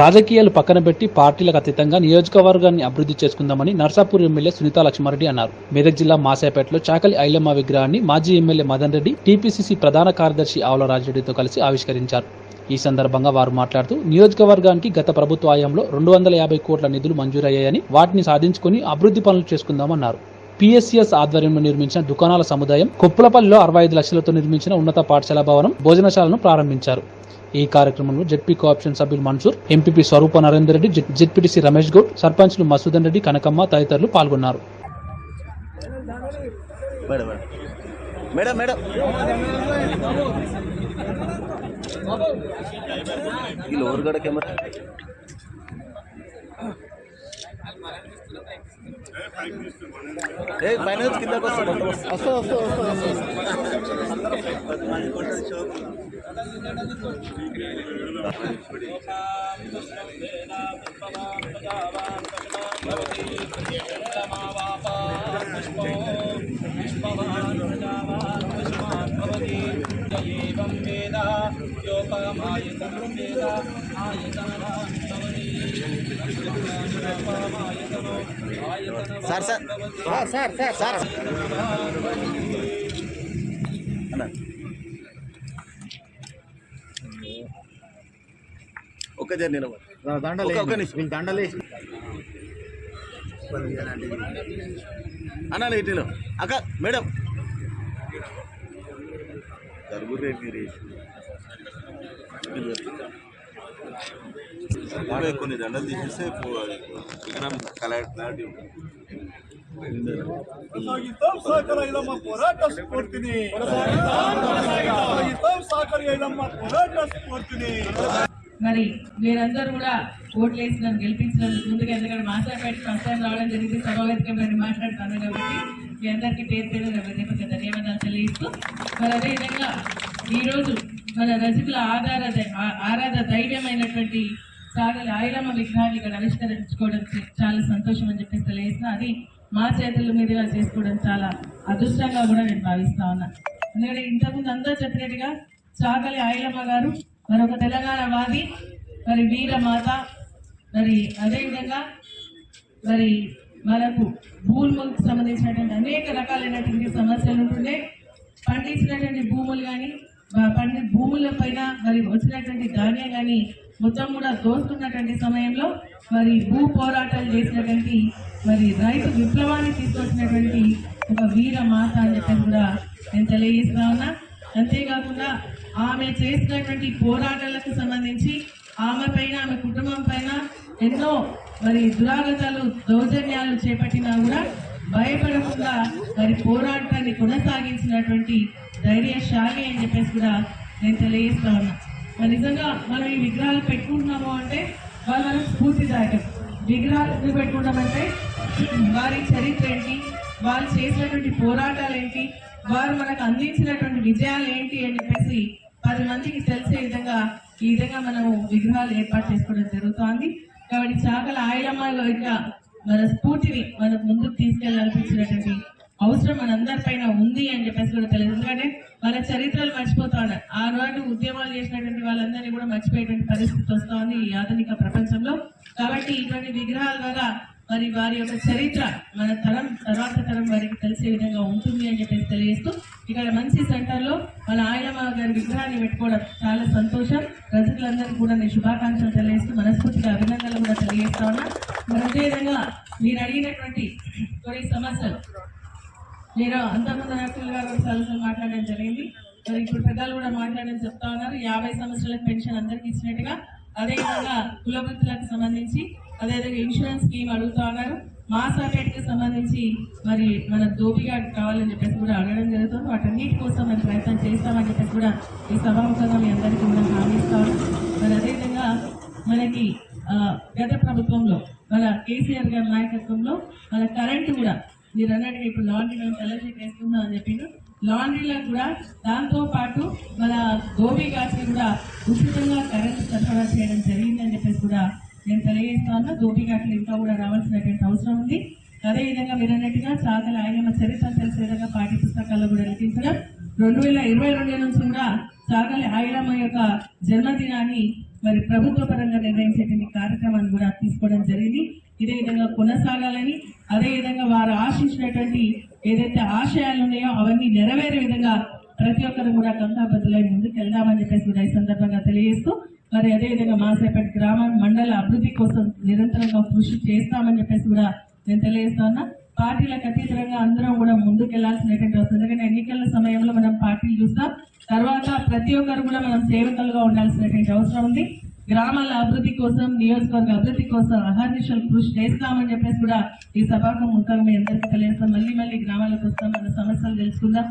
రాజకీయాలు పక్కన పెట్టి పార్టీలకు అతీతంగా నియోజకవర్గాన్ని అభివృద్ధి చేసుకుందామని నర్సాపూర్ ఎమ్మెల్యే సునీతా లక్ష్మారెడ్డి అన్నారు. మెదక్ జిల్లా మాసేపేటలో చాకలి ఐలమ్మ విగ్రహాన్ని మాజీ ఎమ్మెల్యే మదన్ రెడ్డి టీపీసీసీ ప్రధాన కార్యదర్శి ఆవుల రాజరెడ్డితో కలిసి ఆవిష్కరించారు. ఈ సందర్భంగా వారు మాట్లాడుతూ నియోజకవర్గానికి గత ప్రభుత్వ హయాంలో రెండు వందల యాభై కోట్ల నిధులు మంజూరయ్యాయని వాటిని సాధించుకుని అభివృద్ధి పనులు చేసుకుందామన్నారు. పిఎస్సిఎస్ ఆధ్వర్యంలో నిర్మించిన దుకాణాల సముదాయం కొప్పులపల్లిలో అరవై ఐదు లక్షలతో నిర్మించిన ఉన్నత పాఠశాల భవనం భోజనశాలను ప్రారంభించారు. ఈ కార్యక్రమంలో జెడ్పీ కోఆప్షన్ సభ్యులు మన్సూర్ ఎంపీపీ స్వరూప నరేందర్ రెడ్డి జెడ్పీటీసీ రమేష్ గౌడ్ సర్పంచ్లు మసూదన్ రెడ్డి కనకమ్మ తదితరులు పాల్గొన్నారు. Madam madam. ఈ లోవర్ గడ కెమెరా ఏ పైన నుంచి కిందకు వస్తా మొత్తం వస్తా వస్తా వస్తా వస్తా sir sir. Sir sir sir. అన్న ఒక్క జర నిలబడు. ఒక- ఒక నిమిషం. దండలేసి అన్న ఇటు అక్క మేడం. జరుగురే మీరు ఇరవై కొన్ని దండలు తీసేస్తే పోరాట స్ఫూర్తిని. ఐలమ్మ పోరాట స్ఫూర్తిని. మరి మీరందరూ కూడా ఓట్లు వేసి నన్ను గెలిపించినందుకు ముందుగా ఎందుకంటే మాట్లాడబెట్టి ఫస్ట్ టైం రావడం జరిగింది. సభావేదికమైన మాట్లాడుతాను కాబట్టి మీ అందరికీ పేరు పేరు నా హృదయపూర్వక ధన్యవాదాలు తెలియజేస్తూ మరి అదేవిధంగా ఈరోజు మన రజకుల ఆధార ఆరాధ దైవ్యమైనటువంటి సాగలి ఆయిలమ్మ విగ్రహాన్ని ఇక్కడ ఆవిష్కరించుకోవడం చాలా సంతోషం అని చెప్పేసి తెలియజేసిన అది మా చేతుల మీదుగా చేసుకోవడం చాలా అదృష్టంగా కూడా నేను భావిస్తా ఉన్నా. ఎందుకంటే ఇంతకుముందు అందరూ చెప్పినట్టుగా చాకలి ఆయిలమ్మ గారు మరొక తెలంగాణ వాది మరి వీరమాత మరి అదేవిధంగా మరి మనకు భూములకు సంబంధించినటువంటి అనేక రకాలైనటువంటి సమస్యలు ఉంటుండే. పండించినటువంటి భూములు కానీ పండి భూముల పైన మరి వచ్చినటువంటి ధాన్యం కానీ మొత్తం కూడా దోస్తున్నటువంటి సమయంలో మరి భూ పోరాటాలు చేసినటువంటి మరి రైతు విప్లవాన్ని తీసుకొచ్చినటువంటి ఒక వీర మాత అని చెప్పి కూడా నేను తెలియజేస్తా ఉన్నా. అంతేకాకుండా ఆమె చేసినటువంటి పోరాటాలకు సంబంధించి ఆమె పైన ఆమె కుటుంబం పైన ఎన్నో మరి దురాగతాలు దౌర్జన్యాలు చేపట్టినా కూడా భయపడకుండా మరి పోరాటాన్ని కొనసాగించినటువంటి ధైర్యశాలి అని చెప్పేసి కూడా నేను తెలియజేస్తా ఉన్నా. మరి నిజంగా మనం ఈ విగ్రహాలు పెట్టుకుంటున్నాము అంటే వాళ్ళు మనకు స్ఫూర్తిదాయకం విగ్రహాలు ఎందుకు పెట్టుకుంటామంటే వారి చరిత్ర ఏంటి? వాళ్ళు చేసినటువంటి పోరాటాలు ఏంటి? వారు మనకు అందించినటువంటి విజయాలు ఏంటి అని చెప్పేసి పది మందికి తెలిసే విధంగా ఈ విధంగా మనము విగ్రహాలు ఏర్పాటు చేసుకోవడం జరుగుతోంది. కాబట్టి చాకల ఆయిలమ్మ యొక్క మన స్ఫూర్తిని మనకు ముందుకు తీసుకెళ్ళాల్సినటువంటి అవసరం మనందరిపైన ఉంది అని చెప్పేసి కూడా తెలియదు. ఎందుకంటే మన చరిత్రలు మర్చిపోతా ఉన్నారు. ఆ రోజు ఉద్యమాలు చేసినటువంటి వాళ్ళందరినీ కూడా మర్చిపోయేటువంటి పరిస్థితి వస్తా ఉంది ఈ ఆధునిక ప్రపంచంలో. కాబట్టి ఇటువంటి విగ్రహాల ద్వారా మరి వారి యొక్క చరిత్ర మన తరం తర్వాత తరం వారికి తెలిసే విధంగా ఉంటుంది అని చెప్పేసి తెలియజేస్తూ ఇక్కడ మంచి సెంటర్లో మన ఆయనమ్మ గారి విగ్రహాన్ని పెట్టుకోవడం చాలా సంతోషం. రజకులందరికీ కూడా నేను శుభాకాంక్షలు తెలియజేస్తూ మనస్ఫూర్తిగా అభినందనలు కూడా తెలియజేస్తా ఉన్నా. మరి అదేవిధంగా మీరు అడిగినటువంటి కొన్ని సమస్యలు. నేను అంతకుముందు నరసింహ గారు ఒకసారి మాట్లాడడం జరిగింది. మరి ఇప్పుడు పెద్దలు కూడా మాట్లాడడం చెప్తా ఉన్నారు. యాభై సంవత్సరాల పెన్షన్ అందరికీ ఇచ్చినట్టుగా అదేవిధంగా కులవృత్తులకు సంబంధించి అదేవిధంగా ఇన్సూరెన్స్ స్కీమ్ అడుగుతా ఉన్నారు. మాస్ మాసాపేటకి సంబంధించి మరి మన దోపిగా కావాలని చెప్పేసి కూడా అడగడం జరుగుతుంది. వాటన్నిటి కోసం మరి ప్రయత్నం చేస్తామని చెప్పేసి కూడా ఈ సభాముఖంగా మీ అందరికీ మనం హామీస్తాం మరి అదేవిధంగా మనకి గత ప్రభుత్వంలో మన కేసీఆర్ గారి నాయకత్వంలో మన కరెంటు కూడా మీరు అన్నట్టుగా ఇప్పుడు లాండ్రీ మేము తెల్లజీట్ వేసుకుందాం అని చెప్పిండు. లాండ్రీలో కూడా దాంతో పాటు మన గోబీ ఘాట్కి కూడా ఉచితంగా కరెంటు సరఫరా చేయడం జరిగిందని చెప్పేసి కూడా నేను తెలియజేస్తా ఉన్నా. గోబీ ఘాట్లు ఇంకా కూడా రావాల్సినటువంటి అవసరం ఉంది. అదేవిధంగా మీరు అన్నట్టుగా సాగల ఆయన చరిత్ర తెలిసే విధంగా పాఠ్య పుస్తకాల్లో కూడా లిఖించడం రెండు వేల ఇరవై రెండు నుంచి కూడా సాగలి ఆయిలమ్మ యొక్క జన్మదినాన్ని మరి ప్రభుత్వ పరంగా నిర్వహించేటువంటి కార్యక్రమాన్ని కూడా తీసుకోవడం జరిగింది. ఇదే విధంగా కొనసాగాలని అదే విధంగా వారు ఆశించినటువంటి ఏదైతే ఆశయాలు ఉన్నాయో అవన్నీ నెరవేరే విధంగా ప్రతి ఒక్కరు కూడా కంకాబద్దులై ముందుకు వెళ్దామని చెప్పేసి కూడా ఈ సందర్భంగా తెలియజేస్తూ మరి అదే విధంగా మాసేపేట గ్రామ మండల అభివృద్ధి కోసం నిరంతరంగా కృషి చేస్తామని చెప్పేసి కూడా నేను తెలియజేస్తా ఉన్నా. పార్టీలకు అతీతంగా అందరం కూడా ముందుకెళ్ళాల్సినటువంటి వస్తుంది అవసరం ఎందుకంటే ఎన్నికల సమయంలో మనం పార్టీలు చూస్తాం. తర్వాత ప్రతి ఒక్కరు కూడా మనం సేవకులుగా ఉండాల్సినటువంటి అవసరం ఉంది. గ్రామాల అభివృద్ధి కోసం నియోజకవర్గ అభివృద్ధి కోసం అహర్నిశలు కృషి చేస్తామని చెప్పేసి కూడా ఈ సభాకు ముఖంగా మీ అందరికీ తెలియజేస్తాం. మళ్ళీ మళ్ళీ గ్రామాలకు వస్తాం మన సమస్యలు తెలుసుకుందాం.